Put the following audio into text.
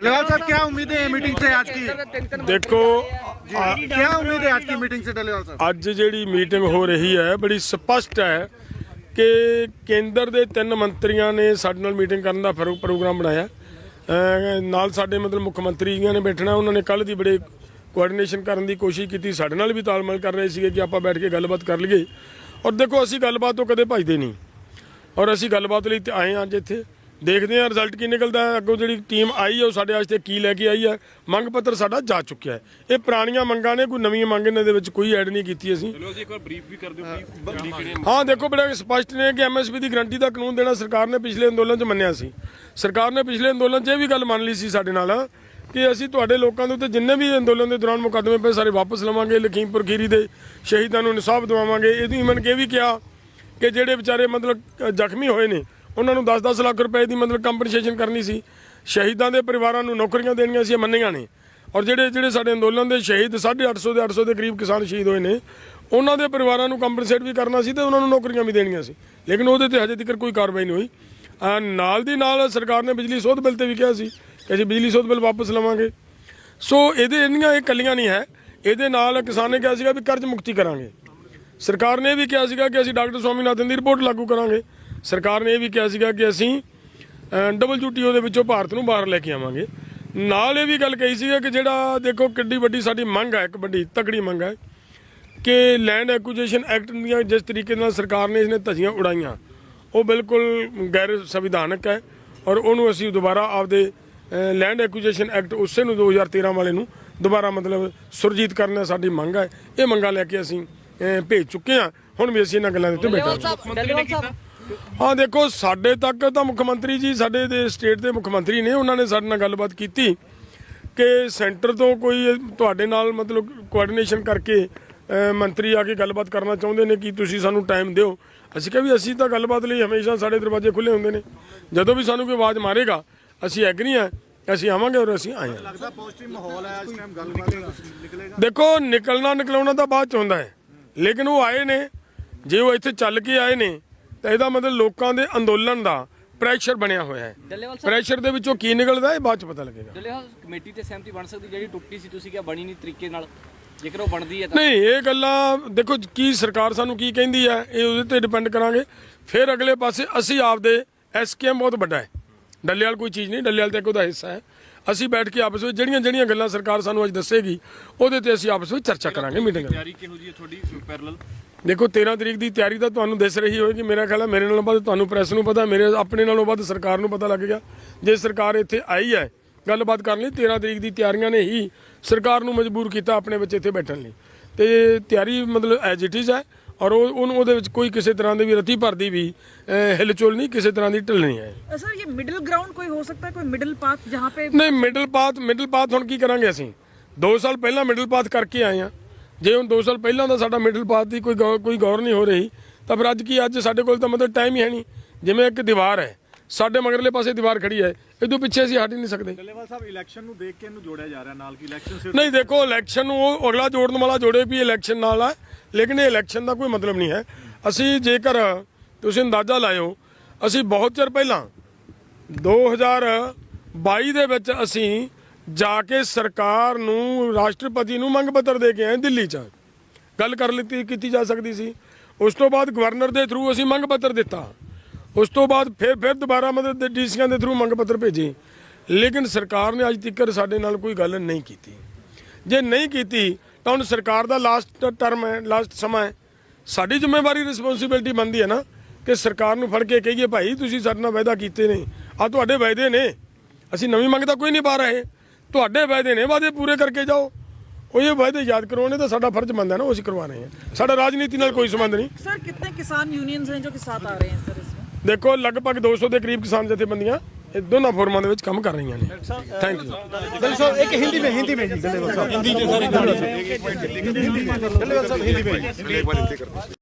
डलेवाल साहब क्या उम्मीद है मीटिंग से आज की ਦੇਖੋ ਆ- क्या उम्मीद है आज की मीटिंग से डलेवाल साहब ਅੱਜ ਜਿਹੜੀ ਮੀਟਿੰਗ ਹੋ ਰਹੀ ਹੈ ਬੜੀ ਸਪਸ਼ਟ ਹੈ ਕਿ ਕੇਂਦਰ ਦੇ ਤਿੰਨ ਮੰਤਰੀਆਂ ਨੇ ਸਾਡੇ ਨਾਲ ਮੀਟਿੰਗ ਕਰਨ ਦਾ ਫਰੋ- ਪ੍ਰੋਗਰਾਮ ਬਣਾਇਆ ਅਹ ਨਾਲ ਸਾਡੇ ਮਤਲਬ ਮੁੱਖ ਮੰਤਰੀ ਜੀਆਂ ਨੇ ਬੈਠਣਾ ਉਹਨਾਂ ਨੇ ਕੱਲ ਦੀ ਬੜੇ ਕੋਆਰਡੀਨੇਸ਼ਨ ਕਰਨ ਦੀ ਕੋਸ਼ਿਸ਼ ਕੀਤੀ ਸਾਡੇ ਨਾਲ ਵੀ ਤਾਲਮੇਲ ਕਰ ਰਹੇ ਸੀਗੇ ਕਿ ਆਪਾਂ ਬੈਠ ਕੇ ਗੱਲਬਾਤ ਕਰ ਲਈਏ ਔਰ ਦੇਖੋ ਅਸੀਂ ਗੱਲਬਾਤ ਤੋਂ ਕਦੇ ਭੱਜਦੇ ਨਹੀਂ ਔਰ ਅਸੀਂ ਗੱਲਬਾਤ ਲਈ ਤੇ ਆਏ ਹਾਂ ਅੱਜ ਇੱਥੇ ਦੇਖਦੇ ਹਾਂ ਰਿਜ਼ਲਟ ਕੀ ਨਿਕਲਦਾ ਹੈ। ਅੱਗੋਂ ਜਿਹੜੀ ਟੀਮ ਆਈ ਹੈ ਉਹ ਸਾਡੇ ਵਾਸਤੇ ਕੀ ਲੈ ਕੇ ਆਈ ਹੈ। ਮੰਗ ਪੱਤਰ ਸਾਡਾ ਜਾ ਚੁੱਕਿਆ ਹੈ। ਇਹ ਪੁਰਾਣੀਆਂ ਮੰਗਾਂ ਨੇ ਕੋਈ ਨਵੀਆਂ ਮੰਗ ਇਹਨਾਂ ਦੇ ਵਿੱਚ ਕੋਈ ਐਡ ਨਹੀਂ ਕੀਤੀ ਅਸੀਂ। ਚਲੋ ਅਸੀਂ ਇੱਕ ਵਾਰ ਬਰੀਫ ਵੀ ਕਰ ਦਿਓ ਬਰੀਫ ਹਾਂ ਦੇਖੋ ਬੜਾ ਸਪਸ਼ਟ ਨੇ ਕਿ ਐਮਐਸਪੀ ਦੀ ਗਰੰਟੀ ਦਾ ਕਾਨੂੰਨ ਦੇਣਾ ਸਰਕਾਰ ਨੇ ਪਿਛਲੇ ਅੰਦੋਲਨ 'ਚ ਮੰਨਿਆ ਸੀ। ਸਰਕਾਰ ਨੇ ਪਿਛਲੇ ਅੰਦੋਲਨ 'ਚ ਇਹ ਵੀ ਗੱਲ ਮੰਨ ਲਈ ਸੀ ਸਾਡੇ ਨਾਲ ਕਿ ਅਸੀਂ ਤੁਹਾਡੇ ਲੋਕਾਂ ਦੇ ਉੱਤੇ ਜਿੰਨੇ ਵੀ ਅੰਦੋਲਨ ਦੇ ਦੌਰਾਨ ਮੁਕੱਦਮੇ ਪਏ ਸਾਰੇ ਵਾਪਸ ਲਵਾਂਗੇ ਲਖੀਮਪੁਰ ਖੀਰੀ ਦੇ ਸ਼ਹੀਦਾਂ ਨੂੰ ਇਨਸਾਫ ਦਿਵਾਵਾਂਗੇ। ਇਹਦੀ ਇਮਨ ਕੇ ਵੀ ਕਿਹਾ ਕਿ ਜਿਹੜੇ ਵਿਚਾਰੇ ਮਤਲਬ ਜ਼ਖਮੀ ਹੋਏ ਨੇ ਉਹਨਾਂ ਨੂੰ 10-10 ਲੱਖ ਰੁਪਏ ਦੀ ਮਤਲਬ ਕੰਪਨਸੇਸ਼ਨ ਕਰਨੀ ਸੀ। ਸ਼ਹੀਦਾਂ ਦੇ ਪਰਿਵਾਰਾਂ ਨੂੰ ਨੌਕਰੀਆਂ ਦੇਣੀਆਂ ਸੀ ਮੰਨੀਆਂ ਨੇ। ਔਰ ਜਿਹੜੇ ਜਿਹੜੇ ਸਾਡੇ ਅੰਦੋਲਨ ਦੇ ਸ਼ਹੀਦ 850 ਦੇ 800 ਦੇ ਕਰੀਬ ਕਿਸਾਨ ਸ਼ਹੀਦ ਹੋਏ ਨੇ, ਉਹਨਾਂ ਦੇ ਪਰਿਵਾਰਾਂ ਨੂੰ ਕੰਪਨਸੇਟ ਵੀ ਕਰਨਾ ਸੀ ਤੇ ਉਹਨਾਂ ਨੂੰ ਨੌਕਰੀਆਂ ਵੀ ਦੇਣੀਆਂ ਸੀ। ਲੇਕਿਨ ਉਹਦੇ ਤੇ ਹਜੇ ਤੱਕ ਕੋਈ ਕਾਰਵਾਈ ਨਹੀਂ ਹੋਈ। ਨਾਲ ਦੀ ਨਾਲ ਸਰਕਾਰ ਨੇ ਬਿਜਲੀ ਸੋਧ ਬਿੱਲ ਤੇ ਵੀ ਕਿਹਾ ਸੀ ਕਿ ਅਸੀਂ ਬਿਜਲੀ ਸੋਧ ਬਿੱਲ ਵਾਪਸ ਲਵਾਂਗੇ। ਸੋ ਇਹਦੇ ਇੰਨੀਆਂ ਇਹ ਕੱਲੀਆਂ ਨਹੀਂ ਹੈ। ਇਹਦੇ ਨਾਲ ਕਿਸਾਨ ਨੇ ਕਿਹਾ ਸੀਗਾ ਵੀ ਕਰਜ਼ ਮੁਕਤੀ ਕਰਾਂਗੇ। ਸਰਕਾਰ ਨੇ ਇਹ ਵੀ ਕਿਹਾ ਸੀਗਾ ਕਿ ਅਸੀਂ ਡਾਕਟਰ ਸਵਾਮੀਨਾਥਨ ਦੀ ਰਿਪੋਰਟ ਲਾਗੂ ਕਰਾਂਗੇ। ਸਰਕਾਰ ਨੇ ਇਹ ਵੀ ਕਿਹਾ ਸੀਗਾ ਕਿ ਅਸੀਂ ਡਬਲਯੂਟੀਓ ਦੇ ਵਿੱਚੋਂ ਭਾਰਤ ਨੂੰ ਬਾਹਰ ਲੈ ਕੇ ਆਵਾਂਗੇ। ਨਾਲ ਇਹ ਵੀ ਗੱਲ ਕਹੀ ਸੀਗਾ ਕਿ ਜਿਹੜਾ, ਦੇਖੋ ਕਿੱਡੀ ਵੱਡੀ ਸਾਡੀ ਮੰਗ ਹੈ ਇੱਕ ਵੱਡੀ ਤਕੜੀ ਮੰਗ ਹੈ ਕਿ ਲੈਂਡ ਐਕੁਜੀਸ਼ਨ ਐਕਟ ਦੀਆਂ ਜਿਸ ਤਰੀਕੇ ਨਾਲ ਸਰਕਾਰ ਨੇ ਇਸਨੇ ਧੱਜੀਆਂ ਉਡਾਈਆਂ, ਉਹ ਬਿਲਕੁਲ ਗੈਰ ਸੰਵਿਧਾਨਕ ਹੈ ਔਰ ਉਹਨੂੰ ਅਸੀਂ ਦੁਬਾਰਾ ਆਪਦੇ ਲੈਂਡ ਐਕੁਜੀਸ਼ਨ ਐਕਟ ਉਸੇ ਨੂੰ 2013 ਵਾਲੇ ਨੂੰ ਦੁਬਾਰਾ ਮਤਲਬ ਸੁਰਜੀਤ ਕਰਨਾ ਸਾਡੀ ਮੰਗ ਹੈ। ਇਹ ਮੰਗਾਂ ਲੈ ਕੇ ਅਸੀਂ ਭੇਜ ਚੁੱਕੇ ਹਾਂ। ਹੁਣ ਵੀ ਅਸੀਂ ਇਹਨਾਂ ਗੱਲਾਂ ਦੇ ਉੱਤੇ ਬੈਠੇ ਹਾਂ ਦੇਖੋ ਸਾਡੇ ਤੱਕ ਤਾਂ ਮੁੱਖ ਮੰਤਰੀ ਜੀ ਸਾਡੇ ਦੇ ਸਟੇਟ ਦੇ ਮੁੱਖ ਮੰਤਰੀ ਨੇ ਉਹਨਾਂ ਨੇ ਸਾਡੇ ਨਾਲ ਗੱਲਬਾਤ ਕੀਤੀ ਕਿ ਸੈਂਟਰ ਤੋਂ ਕੋਈ ਤੁਹਾਡੇ ਨਾਲ ਮਤਲਬ ਕੋਆਰਡੀਨੇਸ਼ਨ ਕਰਕੇ ਮੰਤਰੀ ਆ ਕੇ ਗੱਲਬਾਤ ਕਰਨਾ ਚਾਹੁੰਦੇ ਨੇ ਕਿ ਤੁਸੀਂ ਸਾਨੂੰ ਟਾਈਮ ਦਿਓ। ਅਸੀਂ ਕਿਹਾ ਵੀ ਅਸੀਂ ਤਾਂ ਗੱਲਬਾਤ ਲਈ ਹਮੇਸ਼ਾ ਸਾਡੇ ਦਰਵਾਜ਼ੇ ਖੁੱਲੇ ਹੁੰਦੇ ਨੇ। ਜਦੋਂ ਵੀ ਸਾਨੂੰ ਕੋਈ ਆਵਾਜ਼ ਮਾਰੇਗਾ ਅਸੀਂ ਐਗਰੀ ਆ ਅਸੀਂ ਆਵਾਂਗੇ ਔਰ ਅਸੀਂ ਆਏ ਲੱਗਦਾ ਪੋਜ਼ਿਟਿਵ ਮਾਹੌਲ ਹੈ ਇਸ ਟਾਈਮ ਗੱਲਬਾਤ ਨਿਕਲੇਗਾ। ਦੇਖੋ ਨਿਕਲਣਾ ਨਿਕਲਾਉਣਾ ਤਾਂ ਬਾਅਦ ਚ ਹੁੰਦਾ ਹੈ ਲੇਕਿਨ ਉਹ ਆਏ ਨੇ ਜੇ ਉਹ ਇੱਥੇ ਚੱਲ ਕੇ ਆਏ ਨੇ ਤਾਂ ਇਹਦਾ ਮਤਲਬ ਲੋਕਾਂ ਦੇ ਅੰਦੋਲਨ ਦਾ ਪ੍ਰੈਸ਼ਰ ਬਣਿਆ ਹੋਇਆ ਹੈ। ਡੱਲੇਵਾਲ ਸਾਹਿਬ ਪ੍ਰੈਸ਼ਰ ਦੇ ਵਿੱਚੋਂ ਕੀ ਨਿਕਲਦਾ ਇਹ ਬਾਅਦ ਚ ਪਤਾ ਲੱਗੇਗਾ। ਡੱਲੇਵਾਲ ਕਮੇਟੀ ਤੇ ਸਹਿਮਤੀ ਬਣ ਸਕਦੀ ਜਿਹੜੀ ਟੁੱਟੀ ਸੀ ਤੁਸੀਂ ਕਿਹਾ ਬਣੀ ਨਹੀਂ ਤਰੀਕੇ ਨਾਲ। ਜੇਕਰ ਉਹ ਬਣਦੀ ਹੈ ਤਾਂ ਨਹੀਂ ਇਹ ਗੱਲਾਂ ਦੇਖੋ ਕੀ ਸਰਕਾਰ ਸਾਨੂੰ ਕੀ ਕਹਿੰਦੀ ਹੈ ਇਹ ਉਹਦੇ ਤੇ ਡਿਪੈਂਡ ਕਰਾਂਗੇ। ਫਿਰ ਅਗਲੇ ਪਾਸੇ ਅਸੀਂ ਆਪਦੇ ਐਸਕੇਐਮ ਬਹੁਤ ਵੱਡਾ ਹੈ। ਡੱਲੇਵਾਲ ਕੋਈ ਚੀਜ਼ ਨਹੀਂ ਡੱਲੇਵਾਲ ਤੇ ਇੱਕ ਉਹਦਾ ਹਿੱਸਾ ਹੈ। ਅਸੀਂ ਬੈਠ ਕੇ ਆਪਸ ਵਿੱਚ ਜਿਹੜੀਆਂ ਜਿਹੜੀਆਂ ਗੱਲਾਂ ਸਰਕਾਰ ਸਾਨੂੰ ਅੱਜ ਦੱਸੇਗੀ ਉਹਦੇ ਤੇ ਅਸੀਂ ਆਪਸ ਵਿੱਚ ਚਰਚਾ ਕਰਾਂਗੇ ਮੀਟਿੰਗ ਤਿਆਰੀ ਕਿਹੋ ਜੀ ਹੈ ਤੁਹਾਡੀ ਪੈਰਲਲ ਦੇਖੋ 13 ਤਰੀਕ ਦੀ ਤਿਆਰੀ ਤਾਂ ਤੁਹਾਨੂੰ ਦਿਸ ਰਹੀ ਹੋਵੇਗੀ ਮੇਰਾ ਖਿਆਲ ਹੈ ਮੇਰੇ ਨਾਲੋਂ ਵੱਧ ਤੁਹਾਨੂੰ ਪ੍ਰੈਸ ਨੂੰ ਪਤਾ ਮੇਰੇ ਆਪਣੇ ਨਾਲੋਂ ਵੱਧ ਸਰਕਾਰ ਨੂੰ ਪਤਾ ਲੱਗ ਗਿਆ। ਜੇ ਸਰਕਾਰ ਇੱਥੇ ਆਈ ਹੈ ਗੱਲਬਾਤ ਕਰਨ ਲਈ 13 ਤਰੀਕ ਦੀ ਤਿਆਰੀਆਂ ਨੇ ਹੀ ਸਰਕਾਰ ਨੂੰ ਮਜਬੂਰ ਕੀਤਾ ਆਪਣੇ ਵਿੱਚ ਇੱਥੇ ਬੈਠਣ ਲਈ। ਤੇ ਤਿਆਰੀ ਮਤਲਬ ਐਜ ਇਟ ਇਜ਼ ਹੈ ਔਰ ਉਹ ਉਹਨੂੰ ਉਹਦੇ ਵਿੱਚ ਕੋਈ ਕਿਸੇ ਤਰ੍ਹਾਂ ਦੇ ਵੀ ਰਤੀ ਭਰਦੀ ਵੀ ਹਿਲਚੁਲ ਨਹੀਂ ਕਿਸੇ ਤਰ੍ਹਾਂ ਦੀ ਢਿੱਲ ਨਹੀਂ ਹੈ। ਸਰ ਇਹ ਮਿਡਲ ਗਰਾਊਂਡ ਕੋਈ ਹੋ ਸਕਦਾ ਕੋਈ ਮਿਡਲ ਪਾਥ ਜਹਾਂ ਪੇ ਨਹੀਂ ਮਿਡਲ ਪਾਥ ਮਿਡਲ ਪਾਥ ਹੁਣ ਕੀ ਕਰਾਂਗੇ ਅਸੀਂ? 2 ਸਾਲ ਪਹਿਲਾਂ ਮਿਡਲ ਪਾਥ ਕਰਕੇ ਆਏ ਆ ਜੇ ਹੁਣ 2 ਸਾਲ ਪਹਿਲਾਂ ਦਾ ਸਾਡਾ ਮਿਡਲ ਪਾਥ ਦੀ ਕੋਈ ਕੋਈ ਗੌਰ ਨਹੀਂ ਹੋ ਰਹੀ ਤਾਂ ਫਿਰ ਅੱਜ ਕੀ ਅੱਜ ਸਾਡੇ ਕੋਲ ਤਾਂ ਮਤਲਬ ਟਾਈਮ ਹੀ ਹੈ ਨਹੀਂ। ਜਿਵੇਂ ਇੱਕ ਦੀਵਾਰ ਹੈ ਸਾਡੇ ਮਗਰਲੇ ਪਾਸੇ ਦੀਵਾਰ ਖੜੀ ਹੈ। ਇਹਦੋਂ ਪਿੱਛੇ ਅਸੀਂ ਹਟ ਹੀ ਨਹੀਂ ਸਕਦੇ। ਡੱਲੇਵਾਲ ਸਾਹਿਬ ਇਲੈਕਸ਼ਨ ਨੂੰ ਦੇਖ ਕੇ ਇਹਨੂੰ ਜੋੜਿਆ ਜਾ ਰਿਹਾ ਨਾਲ ਕਿ ਇਲੈਕਸ਼ਨ ਨਹੀਂ ਦੇਖੋ ਇਲੈਕਸ਼ਨ ਨੂੰ ਉਹ ਅਗਲਾ ਜੋੜਨ ਵਾਲਾ ਜੋੜੇ ਵੀ ਇਲੈਕਸ਼ਨ ਨਾਲ ਹੈ ਲੇਕਿਨ ਇਹ ਇਲੈਕਸ਼ਨ ਦਾ ਕੋਈ ਮਤਲਬ ਨਹੀਂ ਹੈ। ਅਸੀਂ ਜੇਕਰ ਤੁਸੀਂ ਅੰਦਾਜ਼ਾ ਲਾਇਓ ਅਸੀਂ ਬਹੁਤ ਚਿਰ ਪਹਿਲਾਂ 2022 ਦੇ ਵਿੱਚ ਅਸੀਂ ਜਾ ਕੇ ਸਰਕਾਰ ਨੂੰ ਰਾਸ਼ਟਰਪਤੀ ਨੂੰ ਮੰਗ ਪੱਤਰ ਦੇ ਕੇ ਆਏ ਦਿੱਲੀ 'ਚ। ਗੱਲ ਕਰ ਲਿੱਤੀ ਕੀਤੀ ਜਾ ਸਕਦੀ ਸੀ। ਉਸ ਤੋਂ ਬਾਅਦ ਗਵਰਨਰ ਦੇ ਥਰੂ ਅਸੀਂ ਮੰਗ ਪੱਤਰ ਦਿੱਤਾ। ਉਸ ਤੋਂ ਬਾਅਦ ਫਿਰ ਫਿਰ ਦੁਬਾਰਾ ਮਦਦ ਦੇ ਡੀਸੀਆਂ ਦੇ ਥਰੂ ਮੰਗ ਪੱਤਰ ਭੇਜੇ। ਲੇਕਿਨ ਸਰਕਾਰ ਨੇ ਅੱਜ ਤੱਕ ਸਾਡੇ ਨਾਲ ਕੋਈ ਗੱਲ ਨਹੀਂ ਕੀਤੀ। ਜੇ ਨਹੀਂ ਕੀਤੀ, ਤਾਂ ਹੁਣ ਸਰਕਾਰ ਦਾ ਲਾਸਟ ਟਰਮ ਹੈ ਲਾਸਟ ਸਮਾਂ ਹੈ। ਸਾਡੀ ਜ਼ਿੰਮੇਵਾਰੀ ਰਿਸਪੌਂਸਿਬਿਲਟੀ ਬਣਦੀ ਹੈ ਨਾ ਕਿ ਸਰਕਾਰ ਨੂੰ ਫੜ ਕੇ ਕਹੀਏ, ਭਾਈ, ਤੁਸੀਂ ਸਾਡੇ ਨਾਲ ਵਾਅਦਾ ਕੀਤੇ ਨੇ। ਆ ਤੁਹਾਡੇ ਵਾਅਦੇ ਨੇ। ਅਸੀਂ ਨਵੀਂ ਮੰਗ ਤਾਂ ਕੋਈ ਨਹੀਂ ਪਾ ਰਹੇ। ਤੁਹਾਡੇ ਵਾਅਦੇ ਨੇ, ਵਾਅਦੇ ਪੂਰੇ ਕਰਕੇ ਜਾਓ। ਉਹ ਇਹ ਵਾਅਦੇ ਯਾਦ ਕਰਵਾਉਣੇ ਤਾਂ ਸਾਡਾ ਫਰਜ਼ ਬੰਦਾ ਨਾ, ਉਹ ਅਸੀਂ ਕਰਵਾ ਰਹੇ ਹਾਂ। ਸਾਡਾ ਰਾਜਨੀਤੀ ਨਾਲ ਕੋਈ ਸੰਬੰਧ ਨਹੀਂ। ਸਰ ਕਿੰਨੇ ਕਿਸਾਨ ਯੂਨੀਅਨਸ ਨੇ ਜੋ ਕਿ ਸਾਥ ਆ ਰਹੇ ਹਨ ਸਰ ਦੇਖੋ ਲਗਭਗ 200 ਦੇ ਕਰੀਬ ਕਿਸਾਨ ਜਥੇਬੰਦੀਆਂ ਇਹ ਦੋਨਾਂ ਫੋਰਮਾਂ ਦੇ ਵਿੱਚ ਕੰਮ ਕਰ ਰਹੀਆਂ ਨੇ। ਥੈਂਕ ਯੂ ਦਿਲ ਸਾਹਿਬ ਇੱਕ ਹਿੰਦੀ ਵਿੱਚ ਹਿੰਦੀ ਵਿੱਚ ਜੀ ਦਿਲੇਵਰ ਸਾਹਿਬ। ਹਿੰਦੀ ਵਿੱਚ ਸਾਰੇ ਹਿੰਦੀ ਵਿੱਚ ਦਿਲੇਵਰ ਹਿੰਦੀ ਵਿੱਚ। ਇੱਕ ਵਾਰ ਹਿੰਦੀ ਕਰਦੇ